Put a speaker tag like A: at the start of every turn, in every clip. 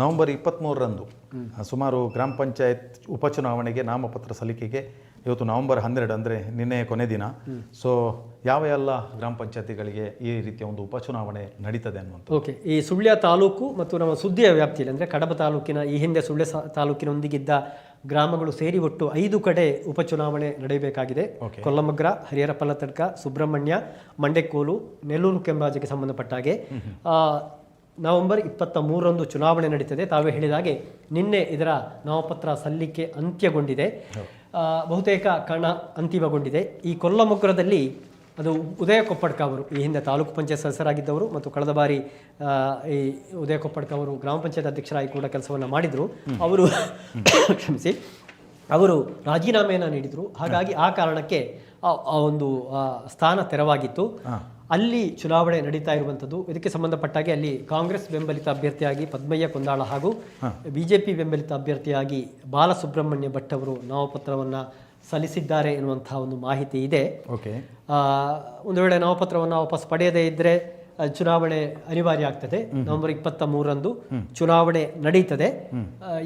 A: November ಇಪ್ಪತ್ತ್ಮೂರರಂದು ಸುಮಾರು ಗ್ರಾಮ ಪಂಚಾಯತ್ ಉಪಚುನಾವಣೆಗೆ ನಾಮಪತ್ರ ಸಲ್ಲಿಕೆಗೆ ಇವತ್ತು ನವೆಂಬರ್ ಹನ್ನೆರಡು ಅಂದರೆ ನಿನ್ನೆ ಕೊನೆ ದಿನ. ಸೊ ಯಾವ ಎಲ್ಲ ಗ್ರಾಮ ಪಂಚಾಯತಿಗಳಿಗೆ ಈ ರೀತಿಯ ಒಂದು ಉಪಚುನಾವಣೆ ನಡೀತದೆ ಅನ್ನುವಂಥ
B: ಓಕೆ ಈ ಸುಳ್ಯ ತಾಲೂಕು ಮತ್ತು ನಮ್ಮ ಸುದ್ದಿಯ ವ್ಯಾಪ್ತಿಯಲ್ಲಿ ಅಂದರೆ ಕಡಬ ತಾಲೂಕಿನ ಈ ಹಿಂದೆ ಸುಳ್ಯ ತಾಲೂಕಿನೊಂದಿಗಿದ್ದ ಗ್ರಾಮಗಳು ಸೇರಿ ಒಟ್ಟು ಐದು ಕಡೆ ಉಪಚುನಾವಣೆ ನಡೆಯಬೇಕಾಗಿದೆ. ಕೊಲ್ಲಮಗ್ರ ಹರಿಹರಪಲ್ಲ ತಡ್ಕ ಸುಬ್ರಹ್ಮಣ್ಯ ಮಂಡೆಕೋಲು ನೆಲ್ಲೂರು ಕೆಂಬಾಜಿಗೆ ಸಂಬಂಧಪಟ್ಟ ಹಾಗೆ. ನವೆಂಬರ್ ಇಪ್ಪತ್ತ ಮೂರರಂದು ಚುನಾವಣೆ ನಡೀತದೆ. ತಾವೇ ಹೇಳಿದ ಹಾಗೆ ನಿನ್ನೆ ಇದರ ನಾಮಪತ್ರ ಸಲ್ಲಿಕೆ ಅಂತ್ಯಗೊಂಡಿದೆ. ಬಹುತೇಕ ಕಣ ಅಂತಿಮಗೊಂಡಿದೆ. ಈ ಕೊಲ್ಲಮೊಗ್ಗರದಲ್ಲಿ ಅದು ಉದಯ ಕೊಪ್ಪಡ್ಕ ಅವರು ಈ ಹಿಂದೆ ತಾಲೂಕು ಪಂಚಾಯತ್ ಸದಸ್ಯರಾಗಿದ್ದವರು ಮತ್ತು ಕಳೆದ ಬಾರಿ ಈ ಉದಯ ಕೊಪ್ಪಡ್ಕ ಅವರು ಗ್ರಾಮ ಪಂಚಾಯತ್ ಅಧ್ಯಕ್ಷರಾಗಿ ಕೂಡ ಕೆಲಸವನ್ನು ಮಾಡಿದರು. ಅವರು ಕ್ಷಮಿಸಿ ಅವರು ರಾಜೀನಾಮೆಯನ್ನು ನೀಡಿದರು. ಹಾಗಾಗಿ ಆ ಕಾರಣಕ್ಕೆ ಆ- ಆ ಒಂದು ಸ್ಥಾನ ತೆರವಾಗಿತ್ತು. ಅಲ್ಲಿ ಚುನಾವಣೆ ನಡೀತಾ ಇರುವಂಥದ್ದು. ಇದಕ್ಕೆ ಸಂಬಂಧಪಟ್ಟಾಗೆ ಅಲ್ಲಿ ಕಾಂಗ್ರೆಸ್ ಬೆಂಬಲಿತ ಅಭ್ಯರ್ಥಿಯಾಗಿ ಪದ್ಮಯ್ಯ ಕುಂದಾಳ ಹಾಗೂ ಬಿಜೆಪಿ ಬೆಂಬಲಿತ ಅಭ್ಯರ್ಥಿಯಾಗಿ ಬಾಲಸುಬ್ರಹ್ಮಣ್ಯ ಭಟ್ ಅವರು ನಾಮಪತ್ರವನ್ನು ಸಲ್ಲಿಸಿದ್ದಾರೆ ಎನ್ನುವಂತಹ ಒಂದು ಮಾಹಿತಿ ಇದೆ.
A: ಓಕೆ.
B: ಆ, ಒಂದು ವೇಳೆ ನಾಮಪತ್ರವನ್ನು ವಾಪಸ್ ಪಡೆಯದೇ ಇದ್ದರೆ ಚುನಾವಣೆ ಅನಿವಾರ್ಯ ಆಗ್ತದೆ. ನವೆಂಬರ್ ಇಪ್ಪತ್ತ ಮೂರರಂದು ಚುನಾವಣೆ ನಡೀತದೆ.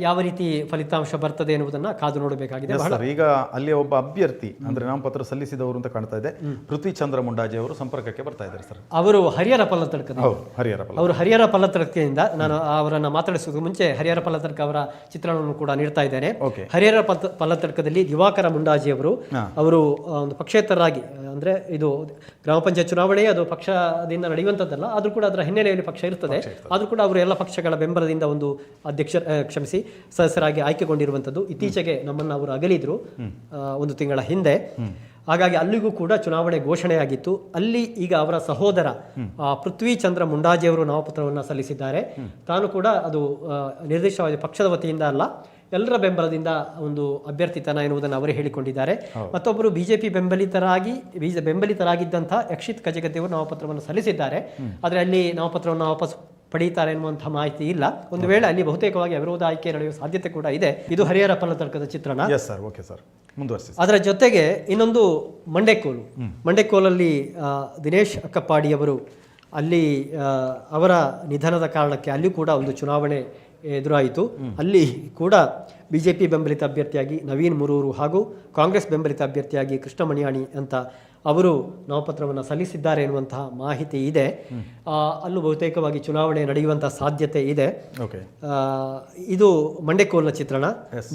B: ಯಾವ ರೀತಿ ಫಲಿತಾಂಶ ಬರ್ತದೆ ಎನ್ನುವುದನ್ನು ಕಾದು ನೋಡಬೇಕಾಗಿದೆ.
A: ಈಗ ಅಲ್ಲಿ ಒಬ್ಬ ಅಭ್ಯರ್ಥಿ ಅಂದ್ರೆ ನಾಮಪತ್ರ ಸಲ್ಲಿಸಿದವರು ಅಂತ ಕಾಣ್ತಾ ಇದೆ. ಪೃಥ್ವಿ ಚಂದ್ರ ಮುಂಡಾಜಿ ಅವರು ಸಂಪರ್ಕಕ್ಕೆ ಬರ್ತಾ ಇದ್ದಾರೆ ಸರ್
B: ಅವರು ಹರಿಹರ
A: ಪಲ್ಲತಡ್ಕ ಹರಿಹರ
B: ಅವರು ಹರಿಹರ ಪಲ್ಲತ್ತಡ್ಕೆಯಿಂದ ನಾನು ಅವರನ್ನು ಮಾತಾಡಿಸೋದು ಮುಂಚೆ ಹರಿಹರ ಪಲ್ಲತಡ್ಕ ಅವರ ಚಿತ್ರಣವನ್ನು ಕೂಡ ನೀಡ್ತಾ ಇದ್ದೇನೆ. ಹರಿಹರ ಪಲ್ಲ ಪಲ್ಲತ್ತಡ್ಕದಲ್ಲಿ ದಿವಾಕರ ಮುಂಡಾಜಿ ಅವರು ಅವರು ಒಂದು ಪಕ್ಷೇತರರಾಗಿ ಅಂದ್ರೆ ಇದು ಗ್ರಾಮ ಪಂಚಾಯತ್ ಚುನಾವಣೆ ಅದು ಪಕ್ಷದಿಂದ ನಡೆಯುವಂಥದ್ದಲ್ಲ ಆದರೂ ಕೂಡ ಅದರ ಹಿನ್ನೆಲೆಯಲ್ಲಿ ಪಕ್ಷ ಇರ್ತದೆ. ಆದರೂ ಕೂಡ ಅವರು ಎಲ್ಲ ಪಕ್ಷಗಳ ಬೆಂಬಲದಿಂದ ಒಂದು ಅಧ್ಯಕ್ಷ ಕ್ಷಮಿಸಿ ಸದಸ್ಯರಾಗಿ ಆಯ್ಕೆಗೊಂಡಿರುವಂಥದ್ದು ಇತ್ತೀಚೆಗೆ ನಮ್ಮನ್ನು ಅವರು ಅಗಲಿದ್ರು ಒಂದು ತಿಂಗಳ ಹಿಂದೆ. ಹಾಗಾಗಿ ಅಲ್ಲಿಗೂ ಕೂಡ ಚುನಾವಣೆ ಘೋಷಣೆಯಾಗಿತ್ತು ಅಲ್ಲಿ ಈಗ ಅವರ ಸಹೋದರ ಪೃಥ್ವಿ ಚಂದ್ರ ಮುಂಡಾಜಿಯವರು ನಾಮಪತ್ರವನ್ನು ಸಲ್ಲಿಸಿದ್ದಾರೆ. ತಾನು ಕೂಡ ಅದು ನಿರ್ದಿಷ್ಟವಾಗಿ ಪಕ್ಷದ ವತಿಯಿಂದ ಅಲ್ಲ ಎಲ್ಲರ ಬೆಂಬಲದಿಂದ ಒಂದು ಅಭ್ಯರ್ಥಿತನ ಎನ್ನುವುದನ್ನು ಅವರೇ ಹೇಳಿಕೊಂಡಿದ್ದಾರೆ. ಮತ್ತೊಬ್ಬರು ಬಿಜೆಪಿ ಬೆಂಬಲಿತರಾಗಿ ಬೀಜ ಬೆಂಬಲಿತರಾಗಿದ್ದಂಥ ಯಕ್ಷಿತ್ ಕಜಗತಿಯವರು ನಾಮಪತ್ರವನ್ನು ಸಲ್ಲಿಸಿದ್ದಾರೆ. ಆದರೆ ಅಲ್ಲಿ ನಾಮಪತ್ರವನ್ನು ವಾಪಸ್ ಪಡೀತಾರೆ ಎನ್ನುವಂಥ ಮಾಹಿತಿ ಇಲ್ಲ. ಒಂದು ವೇಳೆ ಅಲ್ಲಿ ಬಹುತೇಕವಾಗಿ ಅವಿರೋಧ ಆಯ್ಕೆ ನಡೆಯುವ ಸಾಧ್ಯತೆ ಕೂಡ ಇದೆ. ಇದು ಹರಿಹರ ಫಲತರ್ಕದ ಚಿತ್ರಣ.
A: ಸರ್ ಓಕೆ ಸರ್ ಮುಂದುವರಿಸಿ
B: ಅದರ ಜೊತೆಗೆ ಇನ್ನೊಂದು ಮಂಡೆಕೋಲು ಮಂಡೆಕೋಲಲ್ಲಿ ದಿನೇಶ್ ಅಕ್ಕಪ್ಪಾಡಿಯವರು ಅಲ್ಲಿ ಅವರ ನಿಧನದ ಕಾರಣಕ್ಕೆ ಅಲ್ಲಿ ಕೂಡ ಒಂದು ಚುನಾವಣೆ ಎದುರಾಯಿತು. ಅಲ್ಲಿ ಕೂಡ ಬಿಜೆಪಿ ಬೆಂಬಲಿತ ಅಭ್ಯರ್ಥಿಯಾಗಿ ನವೀನ್ ಮುರೂರು ಹಾಗೂ ಕಾಂಗ್ರೆಸ್ ಬೆಂಬಲಿತ ಅಭ್ಯರ್ಥಿಯಾಗಿ ಕೃಷ್ಣಮಣಿಯಾಣಿ ಅಂತ ಅವರು ನಾಮಪತ್ರವನ್ನು ಸಲ್ಲಿಸಿದ್ದಾರೆ ಎನ್ನುವಂತಹ ಮಾಹಿತಿ ಇದೆ. ಅಲ್ಲೂ ಬಹುತೇಕವಾಗಿ ಚುನಾವಣೆ ನಡೆಯುವಂತಹ ಸಾಧ್ಯತೆ ಇದೆ. ಇದು ಮಂಡೆಕೋಲ್ನ ಚಿತ್ರಣ.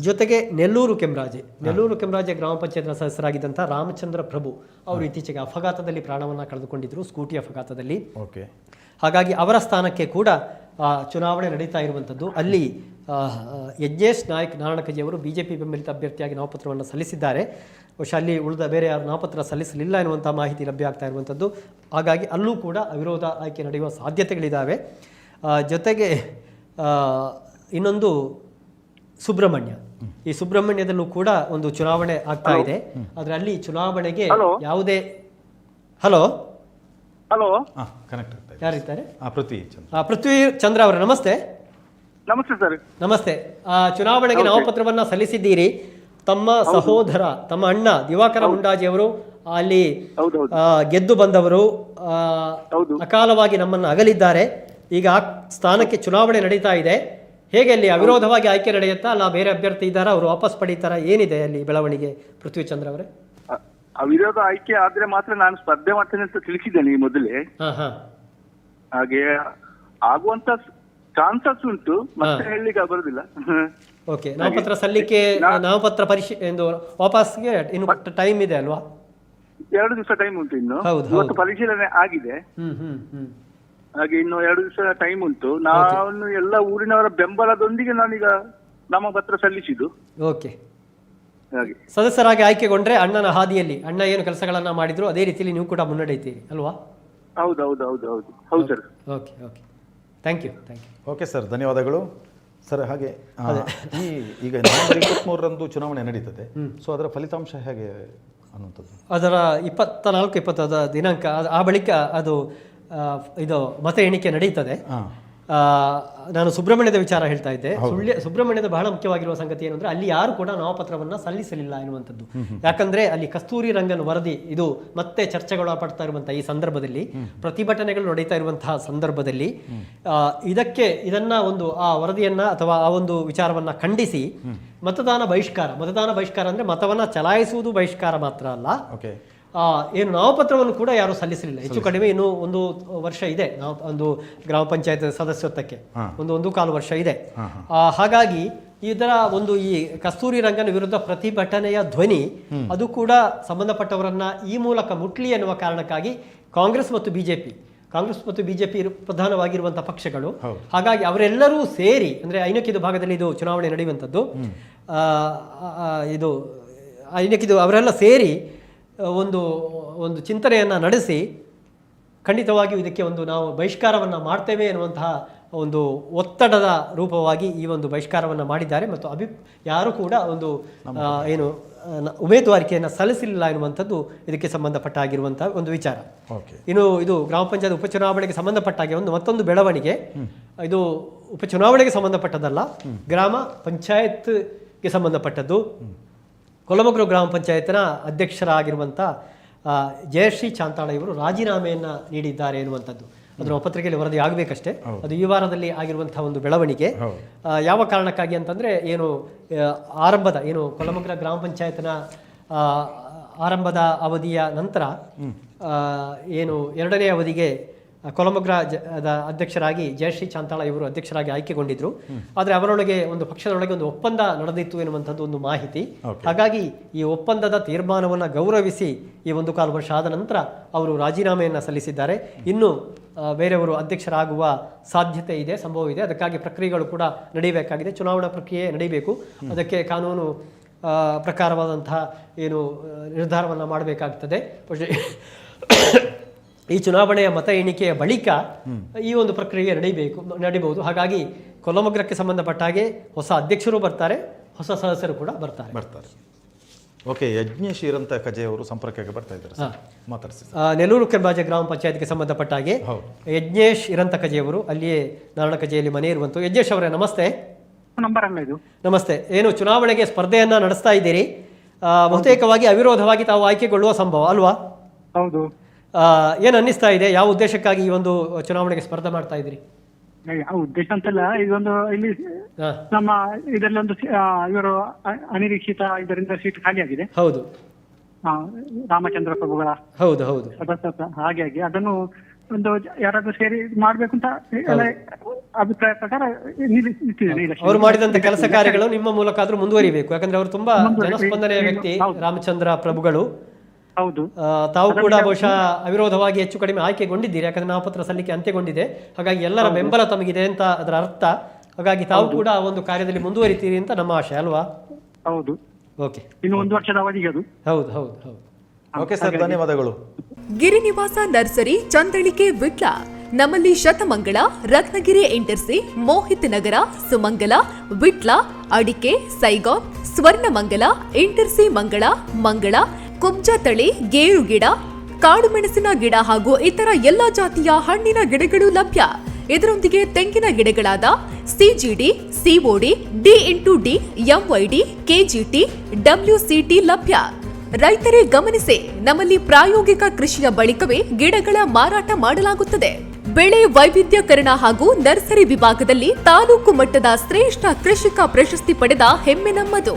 B: ಜೊತೆಗೆ ನೆಲ್ಲೂರು ಕೆಂರಾಜೆ ನೆಲ್ಲೂರು ಕೆಂರಾಜೆ ಗ್ರಾಮ ಪಂಚಾಯತ್ನ ಸದಸ್ಯರಾಗಿದ್ದಂತಹ ರಾಮಚಂದ್ರ ಪ್ರಭು ಅವರು ಇತ್ತೀಚೆಗೆ ಅಪಘಾತದಲ್ಲಿ ಪ್ರಾಣವನ್ನು ಕಳೆದುಕೊಂಡಿದ್ದರು ಸ್ಕೂಟಿ ಅಪಘಾತದಲ್ಲಿ.
A: ಓಕೆ
B: ಹಾಗಾಗಿ ಅವರ ಸ್ಥಾನಕ್ಕೆ ಕೂಡ ಚುನಾವಣೆ ನಡೀತಾ ಇರುವಂಥದ್ದು ಅಲ್ಲಿ ಯಜ್ಞೇಶ್ ನಾಯಕ್ ನಾರಾಯಣಕಜಿ ಅವರು ಬಿಜೆಪಿ ಬೆಂಬಲಿತ ಅಭ್ಯರ್ಥಿಯಾಗಿ ನಾಮಪತ್ರವನ್ನು ಸಲ್ಲಿಸಿದ್ದಾರೆ. ಬಹುಶಃ ಅಲ್ಲಿ ಉಳಿದ ಬೇರೆ ಯಾರು ನಾಮಪತ್ರ ಸಲ್ಲಿಸಲಿಲ್ಲ ಎನ್ನುವಂಥ ಮಾಹಿತಿ ಲಭ್ಯ ಆಗ್ತಾ ಇರುವಂಥದ್ದು ಹಾಗಾಗಿ ಅಲ್ಲೂ ಕೂಡ ಅವಿರೋಧ ಆಯ್ಕೆ ನಡೆಯುವ ಸಾಧ್ಯತೆಗಳಿದ್ದಾವೆ ಜೊತೆಗೆ ಇನ್ನೊಂದು ಸುಬ್ರಹ್ಮಣ್ಯ. ಈ ಸುಬ್ರಹ್ಮಣ್ಯದಲ್ಲೂ ಕೂಡ ಒಂದು ಚುನಾವಣೆ ಆಗ್ತಾ ಇದೆ. ಆದರೆ ಅಲ್ಲಿ ಚುನಾವಣೆಗೆ ಯಾವುದೇ ಹಲೋ?
C: ಹಲೋ
A: ಹಾಂ ಕನೆಕ್ಟ್ ಆಗ್ತಾ ಇದೆ.
B: ಯಾರಿದ್ದಾರೆ?
A: ಆ ಪೃಥ್ವಿ ಚಂದ್ರ.
B: ಆ, ಪೃಥ್ವಿ ಚಂದ್ರ ಅವರೇ ನಮಸ್ತೆ.
C: ನಮಸ್ತೆ ಸರ್.
B: ನಮಸ್ತೆ. ಆ, ಚುನಾವಣೆಗೆ ನಾಮಪತ್ರವನ್ನ ಸಲ್ಲಿಸಿದ್ದೀರಿ. ತಮ್ಮ ಸಹೋದರ ತಮ್ಮ ಅಣ್ಣ ದಿವಾಕರ ಮುಂಡಾಜಿ ಅವರು ಅಲ್ಲಿ
C: ಹೌದು
B: ಆ, ಗೆದ್ದು ಬಂದವರು ಆ,
C: ಹೌದು.
B: ಅಕಾಲವಾಗಿ ನಮ್ಮನ್ನು ಅಗಲಿದ್ದಾರೆ. ಈಗ ಆ ಸ್ಥಾನಕ್ಕೆ ಚುನಾವಣೆ ನಡೀತಾ ಇದೆ. ಹೇಗೆ ಅಲ್ಲಿ ಅವಿರೋಧವಾಗಿ ಆಯ್ಕೆ ನಡೆಯುತ್ತಾ ಅಲ್ಲ ಬೇರೆ ಅಭ್ಯರ್ಥಿ ಇದ್ದಾರಾ ಅವರು ವಾಪಸ್ ಪಡೀತಾರಾ ಏನಿದೆ ಅಲ್ಲಿ ಬೆಳವಣಿಗೆ ಪೃಥ್ವಿ ಚಂದ್ರ ಅವರೇ?
C: ಅವಿರೋಧ ಆಯ್ಕೆ ಆದ್ರೆ ಮಾತ್ರ ನಾನು ಸ್ಪರ್ಧೆ ಮಾಡ್ತೇನೆ ಅಂತ ತಿಳಿಸಿದ್ದೇನೆ ಈ ಮೊದಲೇ. ಹಾಗೆ ಆಗುವಂತ ಚಾನ್ಸಸ್ ಉಂಟು ಮತ್ತೆ ಹೇಳಲಿಕ್ಕೆ ಬರುದಿಲ್ಲ
B: ಓಕೆ ನಾಮಪತ್ರ ಸಲ್ಲಿಕೆ ನಾಮಪತ್ರ ಪರಿಶೀ ಎಂದು ವಾಪಸ್ಗೆ ಇನ್ನು ಟೈಮ್ ಇದೆ ಅಲ್ವಾ?
C: ಎರಡು ದಿವಸ ಟೈಮ್ ಉಂಟು ಇನ್ನು. ಇವತ್ತು ಪರಿಶೀಲನೆ ಆಗಿದೆ. ಹಾಗೆ ಇನ್ನು ಎರಡು ದಿವಸ ಟೈಮ್ ಉಂಟು. ನಾನು ಎಲ್ಲ ಊರಿನವರ ಬೆಂಬಲದೊಂದಿಗೆ ನಾನೀಗ ನಾಮಪತ್ರ ಸಲ್ಲಿಸಿದ್ದು.
B: ಓಕೆ ಸದಸ್ಯರಾಗಿ ಆಯ್ಕೆಗೊಂಡ್ರೆ ಅಣ್ಣನ ಹಾದಿಯಲ್ಲಿ ಅಣ್ಣ ಏನು ಕೆಲಸಗಳನ್ನ ಮಾಡಿದ್ರು ಅದೇ ರೀತಿಯಲ್ಲಿ ನೀವು ಕೂಡ ಮುನ್ನಡೆಯುತ್ತೀರಿ ಅಲ್ವಾ?
C: ಹೌದು ಹೌದು ಹೌದು ಹೌದು ಹೌದು sir.
B: Okay okay. Thank you thank you
A: okay sir ಧನ್ಯವಾದಗಳು. ಸರ್ ಹಾಗೆ ಈ ಈಗ ನವೆಂಬರ್ ಇಪ್ಪತ್ತ್ಮೂರರಂದು ಚುನಾವಣೆ ನಡೀತದೆ. ಸೊ ಅದರ ಫಲಿತಾಂಶ ಹೇಗೆ ಅನ್ನುವಂಥದ್ದು?
B: ಅದರ ಇಪ್ಪತ್ತ ನಾಲ್ಕು ಇಪ್ಪತ್ತದ ದಿನಾಂಕ ಆ ಬಳಿಕ ಅದು ಆ, ಇದು ಮತ ಎಣಿಕೆ ನಡೀತದೆ. ನಾನು ಸುಬ್ರಹ್ಮಣ್ಯದ ವಿಚಾರ ಹೇಳ್ತಾ ಇದ್ದೆ. ಸುಳ್ಯ ಸುಬ್ರಹ್ಮಣ್ಯದ ಬಹಳ ಮುಖ್ಯವಾಗಿರುವ ಸಂಗತಿ ಏನಂದ್ರೆ ಅಲ್ಲಿ ಯಾರು ಕೂಡ ನಾಮಪತ್ರವನ್ನ ಸಲ್ಲಿಸಲಿಲ್ಲ ಎನ್ನುವಂಥದ್ದು. ಯಾಕಂದ್ರೆ ಅಲ್ಲಿ ಕಸ್ತೂರಿ ರಂಗನ್ ವರದಿ ಇದು ಮತ್ತೆ ಚರ್ಚೆಗಳು ಪಡ್ತಾ ಇರುವಂತಹ ಈ ಸಂದರ್ಭದಲ್ಲಿ ಪ್ರತಿಭಟನೆಗಳು ನಡೀತಾ ಇರುವಂತಹ ಸಂದರ್ಭದಲ್ಲಿ ಇದಕ್ಕೆ ಇದನ್ನ ಒಂದು ಆ ವರದಿಯನ್ನ ಅಥವಾ ಆ ಒಂದು ವಿಚಾರವನ್ನ ಖಂಡಿಸಿ ಮತದಾನ ಬಹಿಷ್ಕಾರ ಮತದಾನ ಬಹಿಷ್ಕಾರ ಅಂದ್ರೆ ಮತವನ್ನ ಚಲಾಯಿಸುವುದು ಬಹಿಷ್ಕಾರ ಮಾತ್ರ ಅಲ್ಲ. ಏನು ನಾಮಪತ್ರವನ್ನು ಕೂಡ ಯಾರು ಸಲ್ಲಿಸಲಿಲ್ಲ. ಹೆಚ್ಚು ಕಡಿಮೆ ಇನ್ನು ಒಂದು ವರ್ಷ ಇದೆ. ನಾವು ಒಂದು ಗ್ರಾಮ ಪಂಚಾಯತ್ ಸದಸ್ಯತ್ವಕ್ಕೆ. ಒಂದು ಒಂದು ಕಾಲು ವರ್ಷ ಇದೆ. ಆ, ಹಾಗಾಗಿ ಇದರ ಒಂದು ಈ ಕಸ್ತೂರಿ ರಂಗನ ವಿರುದ್ಧ ಪ್ರತಿಭಟನೆಯ ಧ್ವನಿ ಅದು ಕೂಡ ಸಂಬಂಧಪಟ್ಟವರನ್ನ ಈ ಮೂಲಕ ಮುಟ್ಲಿ ಎನ್ನುವ ಕಾರಣಕ್ಕಾಗಿ ಕಾಂಗ್ರೆಸ್ ಮತ್ತು ಬಿಜೆಪಿ ಕಾಂಗ್ರೆಸ್ ಮತ್ತು ಬಿಜೆಪಿ ಪ್ರಧಾನವಾಗಿರುವಂತಹ ಪಕ್ಷಗಳು ಹಾಗಾಗಿ ಅವರೆಲ್ಲರೂ ಸೇರಿ ಅಂದ್ರೆ ಐನಕ್ಕಿದು ಭಾಗದಲ್ಲಿ ಇದು ಚುನಾವಣೆ ನಡೆಯುವಂಥದ್ದು ಇದು ಐನಕ್ಕಿದು ಅವರೆಲ್ಲ ಸೇರಿ ಒಂದು ಒಂದು ಚಿಂತನೆಯನ್ನು ನಡೆಸಿ ಖಂಡಿತವಾಗಿಯೂ ಇದಕ್ಕೆ ಒಂದು ನಾವು ಬಹಿಷ್ಕಾರವನ್ನು ಮಾಡ್ತೇವೆ ಎನ್ನುವಂತಹ ಒಂದು ಒತ್ತಡದ ರೂಪವಾಗಿ ಈ ಒಂದು ಬಹಿಷ್ಕಾರವನ್ನು ಮಾಡಿದ್ದಾರೆ ಮತ್ತು ಅಭಿ ಯಾರು ಕೂಡ ಒಂದು ಏನು ಉಮೇದುವಾರಿಕೆಯನ್ನು ಸಲ್ಲಿಸಲಿಲ್ಲ ಎನ್ನುವಂಥದ್ದು ಇದಕ್ಕೆ ಸಂಬಂಧಪಟ್ಟ ಆಗಿರುವಂತಹ ಒಂದು ವಿಚಾರ. ಇನ್ನು ಇದು ಗ್ರಾಮ ಪಂಚಾಯತ್ ಉಪಚುನಾವಣೆಗೆ ಸಂಬಂಧಪಟ್ಟ ಹಾಗೆ ಒಂದು ಮತ್ತೊಂದು ಬೆಳವಣಿಗೆ. ಇದು ಉಪಚುನಾವಣೆಗೆ ಸಂಬಂಧಪಟ್ಟದಲ್ಲ ಗ್ರಾಮ ಪಂಚಾಯತ್ಗೆ ಸಂಬಂಧಪಟ್ಟದ್ದು. ಕೊಲಮಗ್ರು ಗ್ರಾಮ ಪಂಚಾಯತ್ನ ಅಧ್ಯಕ್ಷರಾಗಿರುವಂಥ ಜಯಶ್ರೀ ಚಾಂತಾಳ ಇವರು ರಾಜೀನಾಮೆಯನ್ನು ನೀಡಿದ್ದಾರೆ ಎನ್ನುವಂಥದ್ದು. ಅದರ ಪತ್ರಿಕೆಯಲ್ಲಿ ವರದಿ ಆಗಬೇಕಷ್ಟೇ. ಅದು ಈ ವಾರದಲ್ಲಿ ಆಗಿರುವಂತಹ ಒಂದು ಬೆಳವಣಿಗೆ. ಯಾವ ಕಾರಣಕ್ಕಾಗಿ ಅಂತಂದ್ರೆ ಏನು ಆರಂಭದ ಏನು ಕೊಲಮಗ್ರ ಗ್ರಾಮ ಪಂಚಾಯತ್ನ ಆರಂಭದ ಅವಧಿಯ ನಂತರ ಏನು ಎರಡನೇ ಅವಧಿಗೆ ಕೊಲಮಗ್ರದ ಅಧ್ಯಕ್ಷರಾಗಿ ಜಯಶ್ರೀ ಚಾಂತಾಳ ಇವರು ಅಧ್ಯಕ್ಷರಾಗಿ ಆಯ್ಕೆಗೊಂಡಿದ್ರು. ಆದರೆ ಅವರೊಳಗೆ ಒಂದು ಪಕ್ಷದೊಳಗೆ ಒಂದು ಒಪ್ಪಂದ ನಡೆದಿತ್ತು ಎನ್ನುವಂಥದ್ದು ಒಂದು ಮಾಹಿತಿ. ಹಾಗಾಗಿ ಈ ಒಪ್ಪಂದದ ತೀರ್ಮಾನವನ್ನು ಗೌರವಿಸಿ ಈ ಒಂದು ಕಾಲು ವರ್ಷ ಆದ ನಂತರ ಅವರು ರಾಜೀನಾಮೆಯನ್ನು ಸಲ್ಲಿಸಿದ್ದಾರೆ. ಇನ್ನು ಬೇರೆಯವರು ಅಧ್ಯಕ್ಷರಾಗುವ ಸಾಧ್ಯತೆ ಇದೆ ಸಂಭವ ಇದೆ ಅದಕ್ಕಾಗಿ ಪ್ರಕ್ರಿಯೆಗಳು ಕೂಡ ನಡೀಬೇಕಾಗಿದೆ. ಚುನಾವಣಾ ಪ್ರಕ್ರಿಯೆ ನಡೀಬೇಕು. ಅದಕ್ಕೆ ಕಾನೂನು ಪ್ರಕಾರವಾದಂತಹ ಏನು ನಿರ್ಧಾರವನ್ನು ಮಾಡಬೇಕಾಗ್ತದೆ. ಈ ಚುನಾವಣೆಯ ಮತ ಎಣಿಕೆಯ ಬಳಿಕ ಈ ಒಂದು ಪ್ರಕ್ರಿಯೆ ನಡೀಬೇಕು ನಡೀಬಹುದು. ಹಾಗಾಗಿ ಕೊಲಮಗ್ರಕ್ಕೆ ಸಂಬಂಧಪಟ್ಟ ಹಾಗೆ ಹೊಸ ಅಧ್ಯಕ್ಷರು ಬರ್ತಾರೆ ಹೊಸ ಸದಸ್ಯರು ಕೂಡ ಬರ್ತಾರೆ.
A: ಬರ್ತಾರೆ. ಓಕೆ ಯಜ್ಞೇಶ್ ಇರಂತ ಕಜೆ ಅವರು ಸಂಪರ್ಕಕ್ಕೆ ಬರ್ತಾ ಇದ್ದಾರೆ ಸರ್. ಮಾತಾಡಿಸಿ
B: ನೆಲ್ಲೂರು ಕೆಂಬಾಜೆ ಗ್ರಾಮ ಪಂಚಾಯತ್ಗೆ ಸಂಬಂಧಪಟ್ಟ ಹಾಗೆ ಯಜ್ಞೇಶ್ ಇರಂತ ಕಜೆಯವರು ಅಲ್ಲಿಯೇ ನಾರಾಯಣ ಕಜೆಯಲ್ಲಿ ಮನೆ ಇರುವಂತ ಯಜ್ಞೇಶ್ ಅವರೇ ನಮಸ್ತೆ. ನಮಸ್ತೆ. ಏನು ಚುನಾವಣೆಗೆ ಸ್ಪರ್ಧೆಯನ್ನ ನಡೆಸ್ತಾ ಇದ್ದೀರಿ? ಬಹುತೇಕವಾಗಿ ಅವಿರೋಧವಾಗಿ ತಾವು ಆಯ್ಕೆಗೊಳ್ಳುವ ಸಂಭವ ಅಲ್ವಾ?
C: ಹೌದು.
B: ಏನ್ ಅನ್ನಿಸ್ತಾ ಇದೆ? ಯಾವ ಉದ್ದೇಶಕ್ಕಾಗಿ ಈ ಒಂದು ಚುನಾವಣೆಗೆ ಸ್ಪರ್ಧೆ ಮಾಡ್ತಾ ಇದ್ದೀರಿ
C: ಯಾವ ಉದ್ದೇಶ ಅಂತಲ್ಲ ಇದೊಂದು ಇಲ್ಲಿ ನಮ್ಮ ಇದರಲ್ಲಿ ಒಂದು ಇವರು ಅನಿರೀಕ್ಷಿತ ಇದರಿಂದ ಸೀಟ್ ಆಗಿದೆ.
B: ಹೌದು.
C: ರಾಮಚಂದ್ರ ಪ್ರಭುಗಳ
B: ಹೌದು ಹೌದು.
C: ಹಾಗೆ ಹಾಗಾಗಿ ಅದನ್ನು ಒಂದು ಯಾರಾದ್ರೂ ಸೇರಿ ಮಾಡ್ಬೇಕು ಅಂತ ಅಭಿಪ್ರಾಯ ಪ್ರಕಾರ.
B: ಅವರು ಮಾಡಿದಂತ ಕೆಲಸ ಕಾರ್ಯಗಳು ನಿಮ್ಮ ಮೂಲಕ ಆದ್ರೂ ಮುಂದುವರಿಬೇಕು. ಯಾಕಂದ್ರೆ ಅವರು ತುಂಬಾ ಜನಸ್ಪಂದನೆಯ ವ್ಯಕ್ತಿ ರಾಮಚಂದ್ರ ಪ್ರಭುಗಳು.
C: ಹೌದು.
B: ತಾವು ಕೂಡ ಬಹುಶಃ ಅವಿರೋಧವಾಗಿ ಹೆಚ್ಚು ಕಡಿಮೆ ಆಯ್ಕೆಗೊಂಡಿದ್ದೀರಿ ಯಾಕಂದ್ರೆ ನಾಮಪತ್ರ ಸಲ್ಲಿಕೆ ಅಂತ್ಯಗೊಂಡಿದೆ. ಹಾಗಾಗಿ ಎಲ್ಲರ ಬೆಂಬಲ ತಮಗಿದೆ ಅಂತ ಅದರ ಅರ್ಥ. ಹಾಗಾಗಿ ತಾವು ಕೂಡ ಆ ಒಂದು ಕಾರ್ಯದಲ್ಲಿ ಮುಂದುವರಿತೀರಿ ಅಂತ ನಮ್ಮ ಆಶೆ ಅಲ್ವಾ?
C: ಹೌದು.
B: ಓಕೆ.
C: ಇನ್ನು ಒಂದು ವರ್ಷದ ಅವಧಿಗೆ ಅದು.
B: ಹೌದು ಹೌದು ಹೌದು.
A: ಓಕೆ ಸರ್ ಧನ್ಯವಾದಗಳು.
D: ಗಿರಿನಿವಾಸ ನರ್ಸರಿ ಚಂದಳಿಕೆ ವಿಟ್ಲ. ನಮ್ಮಲ್ಲಿ ಶತಮಂಗಳ ರತ್ನಗಿರಿ ಎಂಟರ್ಸಿ ಮೋಹಿತ್ ನಗರ ಸುಮಂಗಲ ವಿಟ್ಲ ಅಡಿಕೆ ಸೈಗಾನ್ ಸ್ವರ್ಣಮಂಗಲ ಎಂಟರ್ಸಿ ಮಂಗಳ ಮಂಗಳ ಕುಬ್ಜ ತಳಿ, ಗೇರು ಗಿಡ, ಕಾಡು ಮೆಣಸಿನ ಗಿಡ ಹಾಗೂ ಇತರ ಎಲ್ಲ ಜಾತಿಯ ಹಣ್ಣಿನ ಗಿಡಗಳು ಲಭ್ಯ. ಇದರೊಂದಿಗೆ ತೆಂಗಿನ ಗಿಡಗಳಾದ CGD COD D into D MYD KGT WCT ಲಭ್ಯ. ರೈತರೇ ಗಮನಿಸಿ, ನಮ್ಮಲ್ಲಿ ಪ್ರಾಯೋಗಿಕ ಕೃಷಿಯ ಬಳಿಕವೇ ಗಿಡಗಳ ಮಾರಾಟ ಮಾಡಲಾಗುತ್ತದೆ. ಬೆಳೆ ವೈವಿಧ್ಯಕರಣ ಹಾಗೂ ನರ್ಸರಿ ವಿಭಾಗದಲ್ಲಿ ತಾಲೂಕು ಮಟ್ಟದ ಶ್ರೇಷ್ಠ ಕೃಷಿಕ ಪ್ರಶಸ್ತಿ ಪಡೆದ ಹೆಮ್ಮೆ ನಮ್ಮದು.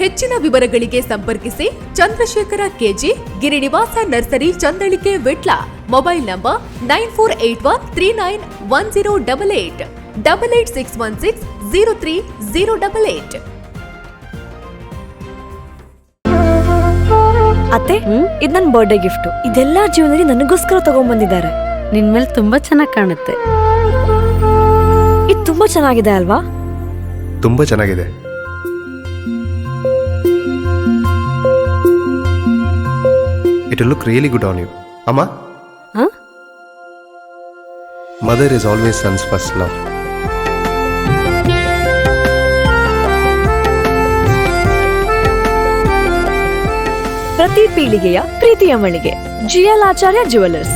D: ಹೆಚ್ಚಿನ ವಿವರಗಳಿಗೆ ಸಂಪರ್ಕಿಸಿ Chandrashekhara KG Girinivasa nursery Chandalike Vitla. Mobile number nine four eight one three nine one zero double eight. Double eight six one six zero three zero double eight.
E: ಅತ್ತೆ ಇದು ನನ್ನ ಬರ್ಡೇ ಗಿಫ್ಟ್ ಇದೆಲ್ಲ ಜೀವನದಲ್ಲಿ ನನಗೋಸ್ಕರ ತಗೊಂಡ್ಬಂದಿದ್ದಾರೆ
F: ನಿನ್ ಮೇಲೆ ತುಂಬಾ ಚೆನ್ನಾಗಿ ಕಾಣುತ್ತೆ.
E: ಇದು ತುಂಬಾ ಚೆನ್ನಾಗಿದೆ ಅಲ್ವಾ?
G: ತುಂಬಾ ಚೆನ್ನಾಗಿದೆ. It look really good on you ಅಮ್ಮ
E: ಹ?
G: Mother is always son's first love
E: ಪ್ರತಿ ಪೀಳಿಗೆಯ ಪ್ರೀತಿಯ ಮಳಿಗೆ ಜಿ ಎಲ್ ಆಚಾರ್ಯ ಜುವೆಲ್ಲರ್ಸ್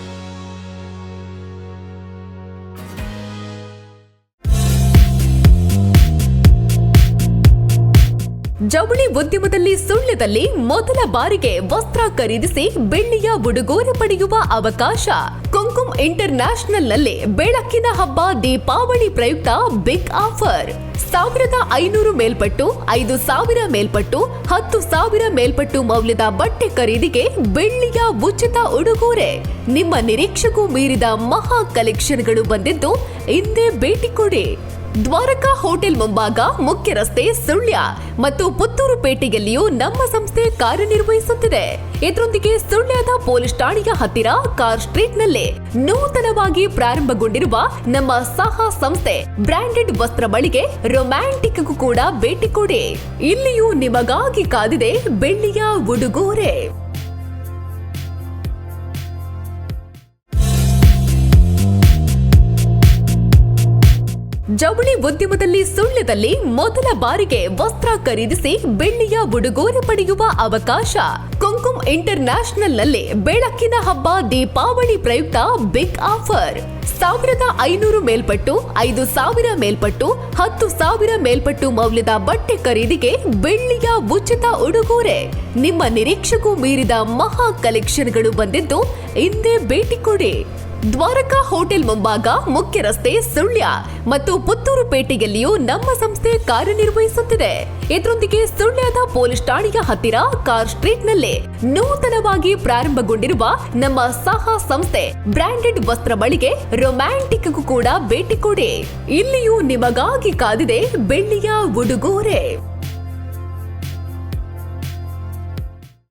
D: ಜವಳಿ ಉದ್ಯಮದಲ್ಲಿ ಸುಳ್ಯದಲ್ಲಿ ಮೊದಲ ಬಾರಿಗೆ ವಸ್ತ್ರ ಖರೀದಿಸಿ ಬೆಳ್ಳಿಯ ಉಡುಗೊರೆ ಪಡೆಯುವ ಅವಕಾಶ. ಕುಂಕುಮ್ ಇಂಟರ್ನಲ್ಲಿ ಬೆಳಕಿನ ಹಬ್ಬ ದೀಪಾವಳಿ ಪ್ರಯುಕ್ತ ಬಿಗ್ ಆಫರ್. ಸಾವಿರದ ಐನೂರು ಮೇಲ್ಪಟ್ಟು, ಐದು ಸಾವಿರ ಮೇಲ್ಪಟ್ಟು, ಹತ್ತು ಸಾವಿರ ಮೇಲ್ಪಟ್ಟು ಮೌಲ್ಯದ ಬಟ್ಟೆ ಖರೀದಿಗೆ ಬೆಳ್ಳಿಯ ಉಚಿತ ಉಡುಗೊರೆ. ನಿಮ್ಮ ನಿರೀಕ್ಷೆಗೂ ಮೀರಿದ ಮಹಾ ಕಲೆಕ್ಷನ್ಗಳು ಬಂದಿದ್ದು ಹಿಂದೆ ಭೇಟಿ ಕೊಡಿ. ದ್ವಾರಕಾ ಹೋಟೆಲ್ ಮುಂಭಾಗ ಮುಖ್ಯ ರಸ್ತೆ ಸುಳ್ಯ ಮತ್ತು ಪುತ್ತೂರು ಪೇಟೆಯಲ್ಲಿಯೂ ನಮ್ಮ ಸಂಸ್ಥೆ ಕಾರ್ಯನಿರ್ವಹಿಸುತ್ತಿದೆ. ಇದರೊಂದಿಗೆ ಸುಳ್ಯದ ಪೊಲೀಸ್ ಠಾಣೆಯ ಹತ್ತಿರ ಕಾರ್ ಸ್ಟ್ರೀಟ್ನಲ್ಲಿ ನೂತನವಾಗಿ ಪ್ರಾರಂಭಗೊಂಡಿರುವ ನಮ್ಮ ಸಹ ಸಂಸ್ಥೆ ಬ್ರಾಂಡೆಡ್ ವಸ್ತ್ರ ಬಳಿಗೆ ರೊಮ್ಯಾಂಟಿಕ್ ಕೂಡ ಭೇಟಿ ಕೊಡಿ. ಇಲ್ಲಿಯೂ ನಿಮಗಾಗಿ ಕಾದಿದೆ ಬೆಳ್ಳಿಯ ಉಡುಗೊರೆ. ಜವಳಿ ಉದ್ಯಮದಲ್ಲಿ ಸುಳ್ಯದಲ್ಲಿ ಮೊದಲ ಬಾರಿಗೆ ವಸ್ತ್ರ ಖರೀದಿಸಿ ಬೆಳ್ಳಿಯ ಉಡುಗೊರೆ ಪಡೆಯುವ ಅವಕಾಶ. ಕುಂಕುಮ್ ಇಂಟರ್ ಬೆಳಕಿನ ಹಬ್ಬ ದೀಪಾವಳಿ ಪ್ರಯುಕ್ತ ಬಿಗ್ ಆಫರ್. ಸಾವಿರದ ಐನೂರು ಮೇಲ್ಪಟ್ಟು, ಐದು ಸಾವಿರ ಮೇಲ್ಪಟ್ಟು, ಹತ್ತು ಸಾವಿರ ಮೇಲ್ಪಟ್ಟು ಮೌಲ್ಯದ ಬಟ್ಟೆ ಖರೀದಿಗೆ ಬೆಳ್ಳಿಯ ಉಚಿತ ಉಡುಗೊರೆ. ನಿಮ್ಮ ನಿರೀಕ್ಷೆಗೂ ಮೀರಿದ ಮಹಾ ಕಲೆಕ್ಷನ್ಗಳು ಬಂದಿದ್ದು, ಹಿಂದೆ ಭೇಟಿ ಕೊಡಿ. ದ್ವಾರಕಾ ಹೋಟೆಲ್ ಮುಂಭಾಗ ಮುಖ್ಯ ರಸ್ತೆ ಸುಳ್ಯ ಮತ್ತು ಪುತ್ತೂರು ಪೇಟೆಯಲ್ಲಿಯೂ ನಮ್ಮ ಸಂಸ್ಥೆ ಕಾರ್ಯನಿರ್ವಹಿಸುತ್ತಿದೆ. ಇದರೊಂದಿಗೆ ಸುಳ್ಯದ ಪೊಲೀಸ್ ಠಾಣೆಯ ಹತ್ತಿರ ಕಾರ್ ಸ್ಟ್ರೀಟ್ನಲ್ಲಿ ನೂತನವಾಗಿ ಪ್ರಾರಂಭಗೊಂಡಿರುವ ನಮ್ಮ ಸಹ ಸಂಸ್ಥೆ ಬ್ರಾಂಡೆಡ್ ವಸ್ತ್ರ ಮಳಿಗೆ ರೊಮ್ಯಾಂಟಿಕ್ ಕೂಡ ಭೇಟಿ ಕೊಡಿ. ಇಲ್ಲಿಯೂ ನಿಮಗಾಗಿ ಕಾದಿದೆ ಬೆಳ್ಳಿಯ ಉಡುಗೊರೆ.